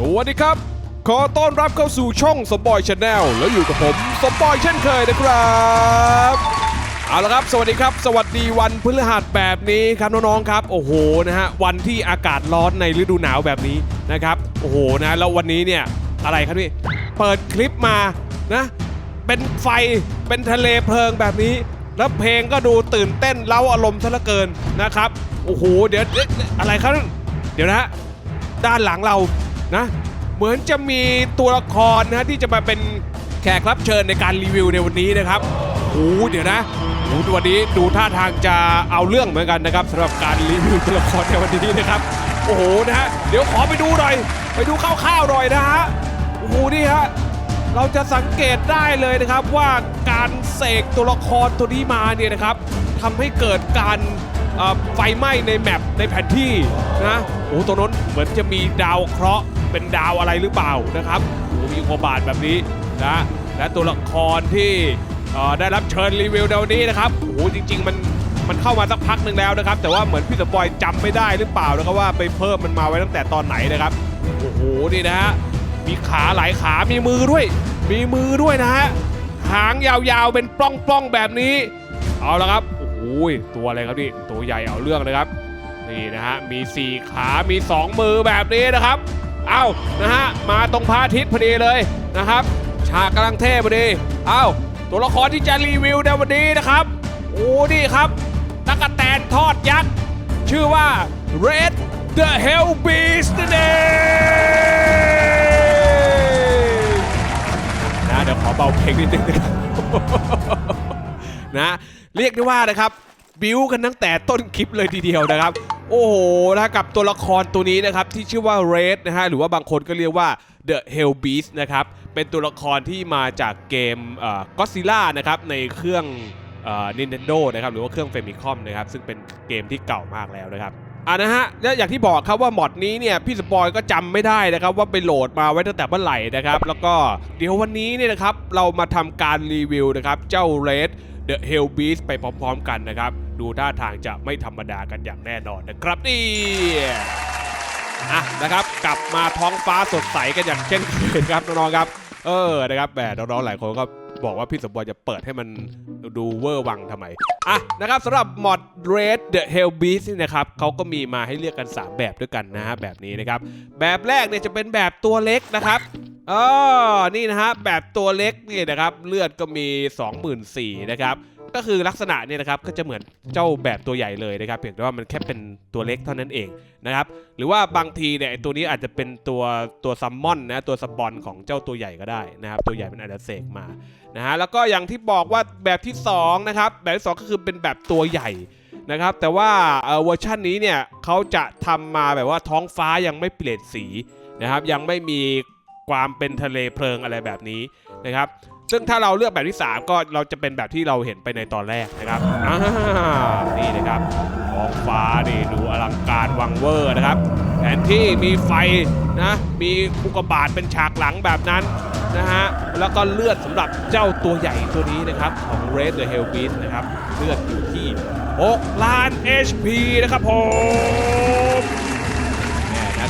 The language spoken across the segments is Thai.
สวัสดีครับ ขอต้อนรับเข้าสู่ช่องสปอยชาแนลแล้วอยู่กับผมสปอยเช่นเคยนะครับเอาละครับ สวัสดีครับ สวัสดีวันพฤหัสแบบนี้ครับน้องๆครับ โอ้โหนะฮะวันที่อากาศร้อนในฤดูหนาวแบบนี้นะครับโอ้โหนะแล้ววันนี้เนี่ยอะไรครับพี่เปิดคลิปมานะเป็นไฟเป็นทะเลเพลิงแบบนี้ แล้วเพลงก็ดูตื่นเต้นเล้าอารมณ์ซะเหลือเกินนะครับโอ้โหเดี๋ยวอะอะไรครับเดี๋ยวนะฮะด้านหลังเรา นะ เหมือนจะมีตัวละครนะที่จะมาเป็นแขกรับเชิญในการรีวิวในวันนี้นะครับโอ้โหเดี๋ยวนะโอ้โหวันนี้ดูท่าทางจะเอาเรื่องเหมือนกันนะครับสำหรับการรีวิวตัวละครในวันนี้นะครับ โอ้โหนะฮะเดี๋ยวขอไปดูหน่อย ไปดูคร่าวๆหน่อยนะฮะโอ้โหนี่ฮะเราจะสังเกตได้เลยนะครับว่าการเสกตัวละครตัวนี้มาเนี่ยนะครับทำให้เกิดการไฟไหม้ในแมปในแผนที่นะโอ้ตรงนั้นเหมือนจะมีดาวเคราะห์ เป็นดาวอะไรหรือเปล่านะครับโอ้มีโอบาทแบบนี้นะและตัวละครที่ได้รับเชิญรีวิวในวันนี้นะครับโอ้จริง ๆ มันมันเข้ามาสักพักหนึ่งแล้วนะครับ แต่ว่าเหมือนพี่สปอยจำไม่ได้หรือเปล่านะครับว่าไปเพิ่มมันมาไว้ตั้งแต่ตอนไหนนะครับโอ้โหนี่นะฮะมีขาหลายขามีมือด้วย มีมือด้วยนะฮะหางยาวๆเป็นปล้องๆแบบนี้ เอาละครับโอ้โหตัวอะไรครับนี่ตัวใหญ่เอาเรื่องนะครับนี่นะฮะมี 4 ขา มี 2 มือแบบนี้นะครับ เอานะฮะ มาตรงพระอาทิตย์พอดีเลยนะครับ ฉากกำลังเท่พอดี เอาตัวละครที่จะรีวิวในวันนี้นะครับ โอ้นี่ครับตักแตนทอดยักษ์ ชื่อว่า Red the Hell Beast นั่นเองนะเดี๋ยวขอเบาเพลงนิดนึงนะครับนะ เรียกได้ว่านะครับ บิวกันตั้งแต่ต้นคลิปเลยทีเดียวนะครับ โอ้โหนะกับตัวละครตัวนี้นะครับที่ชื่อว่า Red นะฮะหรือว่าบางคนก็เรียกว่า The Hell Beast นะครับเป็นตัวละครที่มาจากเกมก็ซิล่านะครับในเครื่องเอ่อ Nintendo นะครับหรือว่าเครื่อง Famicom นะครับซึ่งเป็นเกมที่เก่ามากแล้วนะครับอ่านะฮะและอย่างที่บอกครับว่ามอดนี้เนี่ยพี่สปอยก็จำไม่ได้นะครับว่าไปโหลดมาไว้ตั้งแต่เมื่อไหร่นะครับแล้วก็เดี๋ยววันนี้เนี่ยนะครับเรามาทำการรีวิวนะครับเจ้า Red The Hell Beast ไปพร้อมๆกันนะครับ ดูท่าทางจะไม่ธรรมดากันอย่างแน่นอนนะครับนี่อะนะครับ กลับมาท้องฟ้าสดใสกันอย่างเช่นเคยครับน้องๆครับ เออนะครับแหมน้องๆหลายคนก็บอกว่าพี่สมบอยจะเปิดให้มันดูเวอร์วังทำไม อะนะครับสำหรับมอด Red the Hell Beast นี่นะครับเขาก็มีมาให้เลือกกัน 3 แบบด้วยกันนะฮะแบบนี้นะครับ แบบแรกเนี่ยจะเป็นแบบตัวเล็กนะครับอ๋อนี่นะฮะแบบตัวเล็กนี่นะครับ เลือดก็มี 24,000นะครับ ก็คือลักษณะเนี่ยนะครับก็จะเหมือนเจ้าแบบตัวใหญ่เลยนะครับเพียงแต่ว่ามันแค่เป็นตัวเล็กเท่านั้นเองนะครับหรือว่าบางทีเนี่ยตัวนี้อาจจะเป็นตัวตัวซัมมอนนะตัวสปอนของเจ้าตัวใหญ่ก็ได้นะครับตัวใหญ่มันอาจจะเสกมานะฮะแล้วก็อย่างที่บอกว่าแบบที่สองนะครับแบบที่สองก็คือเป็นแบบตัวใหญ่นะครับแต่ว่าเอ่อเวอร์ชันนี้เนี่ยเขาจะทำมาแบบว่าท้องฟ้ายังไม่เปลี่ยนสีนะครับยังไม่มีความเป็นทะเลเพลิงอะไรแบบนี้นะครับ ซึ่งถ้าเราเลือกแบบที่ 3 ก็เราจะเป็นแบบที่เราเห็นไปในตอนแรกนะครับนี่นะครับท้องฟ้านี่ดูอลังการวังเวอร์นะครับแผนที่มีไฟนะมีอุกบาตเป็นฉากหลังแบบนั้นนะฮะแล้วก็เลือดสำหรับเจ้าตัวใหญ่ตัวนี้นะครับ ของ Red the Hell Beast นะครับ เลือดอยู่ที่ 6 ล้าน HP นะครับผม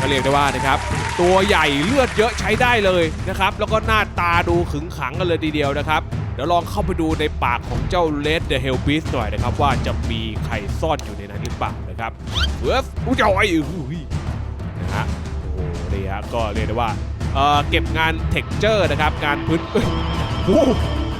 ก็เรียกได้ว่านะครับตัวใหญ่เลือดเยอะใช้ได้เลยนะครับแล้วก็หน้าตาดูขึงขังกันเลยทีเดียวนะครับเดี๋ยวลองเข้าไปดูในปากของเจ้า Red the Hell Beast หน่อยนะครับ ว่าจะมีใครซ่อนอยู่ในนั้นหรือเปล่านะครับเวิร์ฟอุ้ยอ้อยอุ้ยนะฮะโอ้โหนี่ฮะก็เรียกได้ว่าเอ่อเก็บงานเท็กเจอร์นะครับงานพื้นเอ้ยโอ้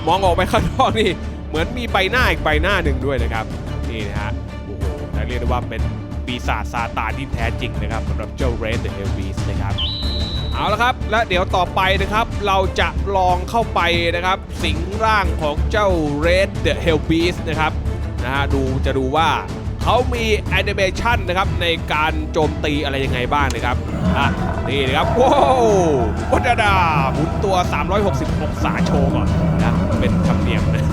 มองออกไปข้างนอกนี่เหมือนมีใบหน้าอีกใบหน้าหนึ่งด้วยนะครับนี่นะฮะโอ้โหและเรียกได้ว่าเป็น ปีศาจซาตานที่แท้จริงนะครับสำหรับเจ้า Red the Hell Beast นะครับเอาละครับ และเดี๋ยวต่อไปนะครับเราจะลองเข้าไปนะครับสิงร่างของเจ้า Red the Hell Beast นะครับนะฮะดูจะดูว่าเขามีแอนิเมชันนะครับในการโจมตีอะไรยังไงบ้างนะครับอะนี่นะครับว้าววัดดาหมุนตัว 360 องศาโชว์ก่อนนะเป็นธรรมเนียมนะ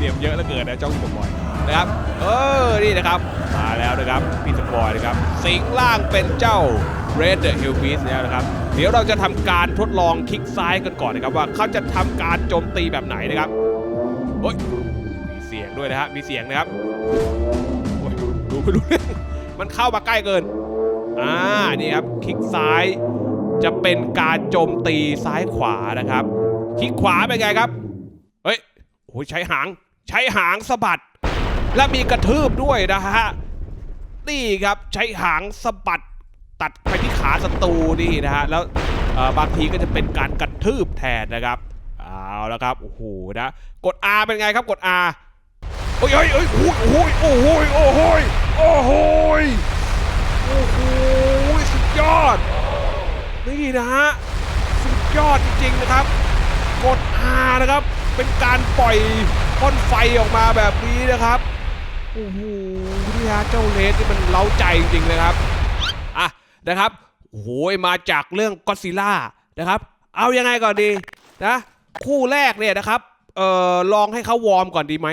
เนียมเยอะเหลือเกินนะเจ้าสปอยนะครับ เออ นี่นะครับ มาแล้วนะครับพี่สปอยนะครับ สิงร่างเป็นเจ้า Red the Hell Beast แล้วนะครับ เดี๋ยวเราจะทำการทดลองคลิกซ้ายกันก่อนนะครับว่าเขาจะทำการโจมตีแบบไหนนะครับโอ้ยมีเสียงด้วยนะฮะ มีเสียงนะครับโอ้ยดูไม่รู้เรื่องมันเข้ามาใกล้เกิน อ่า นี่ครับ คลิกซ้ายจะเป็นการโจมตีซ้ายขวานะครับ คลิกขวาเป็นไงครับ เฮ้ย โอ้ยใช้หาง ใช้หางสะบัด และมีกระทืบด้วยนะฮะนี่ครับใช้หางสะบัดตัดไปที่ขาศัตรูนี่นะฮะแล้วบางทีก็จะเป็นการกระทืบแทนนะครับเอาแล้วครับโอ้โหนะกด R เป็นไงครับกด R โอ้ยโอ้ยโอ้ยโอ้ยโอ้ยโอ้ยโอ้ยโอ้โหโอ้โหสุดยอดนี่นะฮะสุดยอดจริงๆนะครับ กด R นะครับเป็นการปล่อย พ่นไฟออกมาแบบนี้นะครับโอ้โหนี่ฮะเจ้าเลสนี่มันเล้าใจจริงๆเลยครับอะนะครับโอ้โหมาจากเรื่องก็ซิล่านะครับ เอายังไงก่อนดีนะคู่แรกเนี่ยนะครับเอ่อลองให้เขาวอร์มก่อนดีไหม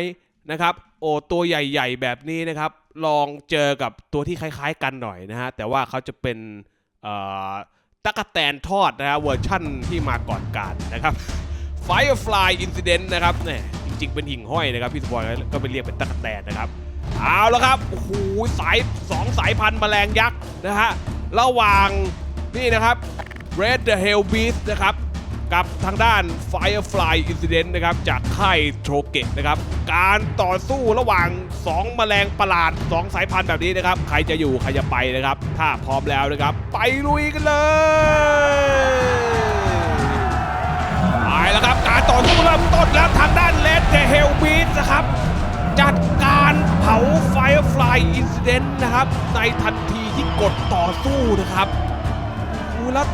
นะครับ โอ้ตัวใหญ่ๆแบบนี้นะครับ ลองเจอกับตัวที่คล้ายๆกันหน่อยนะฮะแต่ว่าเขาจะเป็นเอ่อตั๊กแตนทอดนะฮะเวอร์ชั่นที่มาก่อนการนะครับ Firefly Incident นะครับเนี่ย จริงเป็นหิ่งห้อยนะครับพี่สปอยก็ไปเรียกเป็นตั๊กแตนนะครับเอาแล้วครับโอ้โหสายสองสายพันธุ์แมลงยักษ์นะฮะระหว่างนี่นะครับ Red the Hell Beast นะครับกับทางด้าน Firefly Incident นะครับจากค่ายโทรเกตนะครับ การต่อสู้ระหว่าง 2 แมลงประหลาด 2 สายพันธุ์แบบนี้นะครับ ใครจะอยู่ ใครจะไปนะครับ ถ้าพร้อมแล้วนะครับ ไปลุยกันเลย แล้วครับ การต่อสู้เริ่มต้นแล้วทางด้านเลดเดเฮลบีสนะครับ จัดการเผา Firefly Incident นะครับ ในทันทีที่กดต่อสู้นะครับดูแล้ว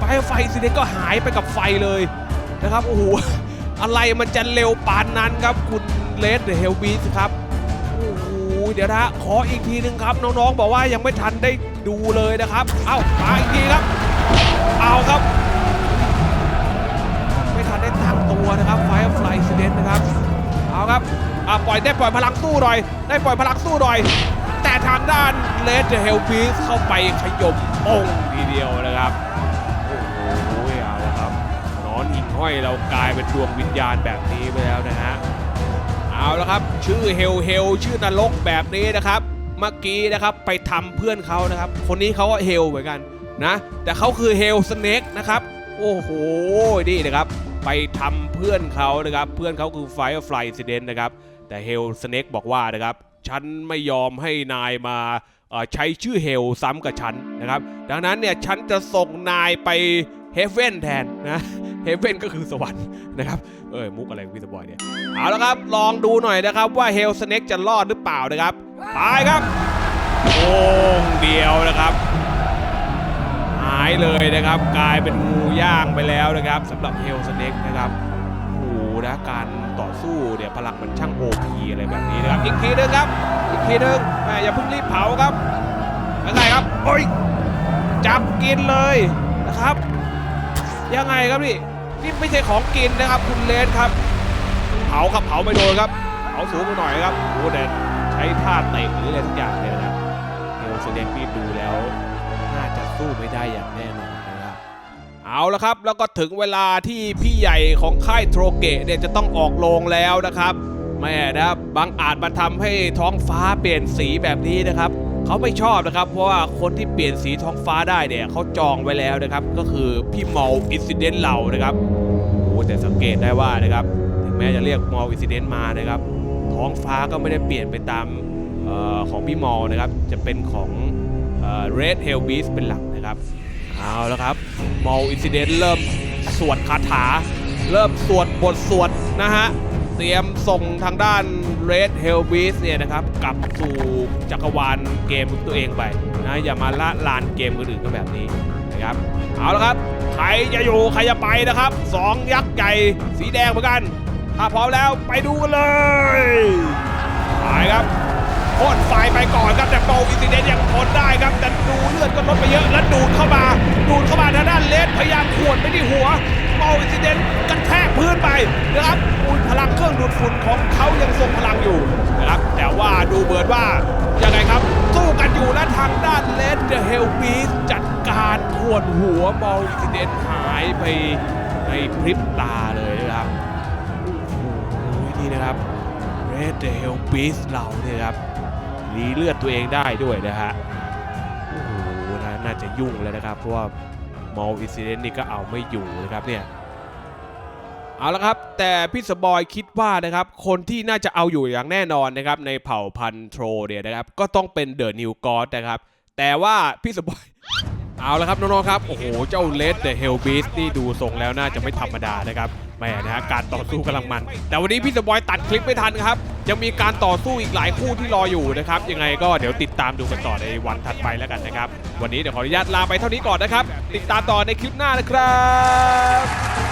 Firefly Incident ก็หายไปกับไฟเลยนะครับโอ้โหอะไรมันจะเร็วปานนั้นครับคุณเลดเดเฮลบีสครับโอ้โหเดี๋ยวนะขออีกทีหนึ่งครับ น้องๆ บอกว่ายังไม่ทันได้ดูเลยนะครับ เอ้ามาอีกทีครับ เอาครับ ตัวนะครับ Firefly Incident นะครับเอาครับอ่าปล่อยได้ปล่อยพลังสู้หน่อย ได้ปล่อยพลังสู้หน่อย แต่ทางด้านเลดเฮลพีเข้าไปขยมองทีเดียวนะครับโอ้โหเอาละครับนอนหิ่งห้อยเรากลายเป็นดวงวิญญาณแบบนี้ไปแล้วนะฮะเอาละครับ ชื่อเฮลเฮลชื่อนรกแบบนี้นะครับเมื่อกี้นะครับไปทำเพื่อนเขานะครับ คนนี้เขาก็เฮลเหมือนกันนะ แต่เขาคือเฮลสเน็กนะครับ โอ้โห นี่นะครับ ไปทำเพื่อนเขานะครับ เพื่อนเขาคือ Firefly Incident นะครับ แต่เฮลสเน็กบอกว่านะครับ ฉันไม่ยอมให้นายมาใช้ชื่อเฮลซ้ำกับฉันนะครับ ดังนั้นเนี่ยฉันจะส่งนายไปเฮเว่นแทนนะเฮเว่นก็คือสวรรค์นะครับเอ้ยมุกอะไรพี่สปอยเนี่ยเอาละครับ ลองดูหน่อยนะครับว่าเฮลสเน็กจะรอดหรือเปล่านะครับไปครับโอ่งเดียวนะครับายเลยนะครับ กลายเป็นงูย่างไปแล้วนะครับสำหรับเฮลสเน็กนะครับโอ้โหนะการต่อสู้เนี่ยพลังมันช่างโอพีอะไรแบบนี้นะครับอีกทีนึงครับ อีกทีนึงแหมอย่าเพิ่งรีบเผาครับยังไงครับโอ้ยจับกินเลยนะครับ ยังไงครับนี่นี่ไม่ใช่ของกินนะครับ คุณเลนครับเผาครับเผาไม่โดนครับเผาสูงไปหน่อยครับโอ้แต่ใช้ท่าเตะหรืออะไรทุกอย่างเลยนะครับเฮลสเน็กนี่ดูแล้ว สู้ไม่ได้อย่างแน่นอนนะครับเอาละครับแล้วก็ถึงเวลาที่พี่ใหญ่ของค่ายโทรเกะเนี่ยจะต้องออกโรงแล้วนะครับแม่นะบางอาจมาทำให้ท้องฟ้าเปลี่ยนสีแบบนี้นะครับเขาไม่ชอบนะครับ เพราะว่าคนที่เปลี่ยนสีท้องฟ้าได้เนี่ยเขาจองไว้แล้วนะครับ ก็คือพี่เมาอินซิเดนต์เหล่านะครับโอ้แต่สังเกตได้ว่านะครับ ถึงแม้จะเรียกมอลอินซิเดนต์มานะครับ ท้องฟ้าก็ไม่ได้เปลี่ยนไปตามออของพี่มอลนะครับ จะเป็นของ เรดเฮลบีสเป็นหลักนะครับ เอาแล้วครับมอลอินซิเดนต์เริ่มสวดคาถา เริ่มสวดบทสวดนะฮะ เตรียมส่งทางด้าน Red Hell Beast เนี่ยนะครับ กลับสู่จักรวาลเกมของตัวเองไปนะอย่ามาละลานเกมอื่นก็แบบนี้นะครับ เอาละครับ ใครจะอยู่ ใครจะไปนะครับสองยักษ์ใหญ่สีแดงเหมือนกัน ถ้าพร้อมแล้วไปดูกันเลยไปครับ พ่นไฟไปก่อนครับแต่เปอินซิเดนต์ยังทนได้ครับแต่ดูเลือดก็ลดไปเยอะแล้วดูดเข้ามา ดูดเข้ามาทางด้านเลสพยายามขวนไปที่หัวเปอินซิเดนต์กระแทกพื้นไปนะครับอุยพลังเครื่องดูดฝุ่นของเขายังทรงพลังอยู่นะครับแต่ว่าดูเหมือนว่ายังไงครับ สู้กันอยู่และทางด้านเลสเดอะเฮลบีสจัดการขวนหัวเปอินซิเดนต์หายไปในพริบตาเลยนะครับโอ้โหนี่นะครับ Red the Hell Beast เราเนี่ยครับ รีเลือดตัวเองได้ด้วยนะฮะโอ้โหน,น่าจะยุ่งแล้วนะครับ เพราะว่ามอลอินซิเดนต์นี่ก็เอาไม่อยู่นะครับเนี่ยเอาละครับ แต่พี่สบอยคิดว่านะครับ คนที่น่าจะเอาอยู่อย่างแน่นอนนะครับ ในเผ่าพันธุ์โทรเนี่ยนะครับ ก็ต้องเป็นเดอะนิวกอ d นะครับ แต่ว่าพี่สบอยเอาละครับน้องๆครับ โอ้โห เจ้าเลดเดอะเฮลบีสนี่ดูทรงแล้วน่าจะไม่ธรรมดานะครับแม่นะฮะการต่อสู้กำลังมัน แต่วันนี้พี่สบอยตัดคลิปไม่ทันครับ ยังมีการต่อสู้อีกหลายคู่ที่รออยู่นะครับยังไงก็เดี๋ยวติดตามดูกันต่อในวันถัดไปแล้วกันนะครับ วันนี้เดี๋ยวขออนุญาตลาไปเท่านี้ก่อนนะครับ ติดตามต่อในคลิปหน้านะครับ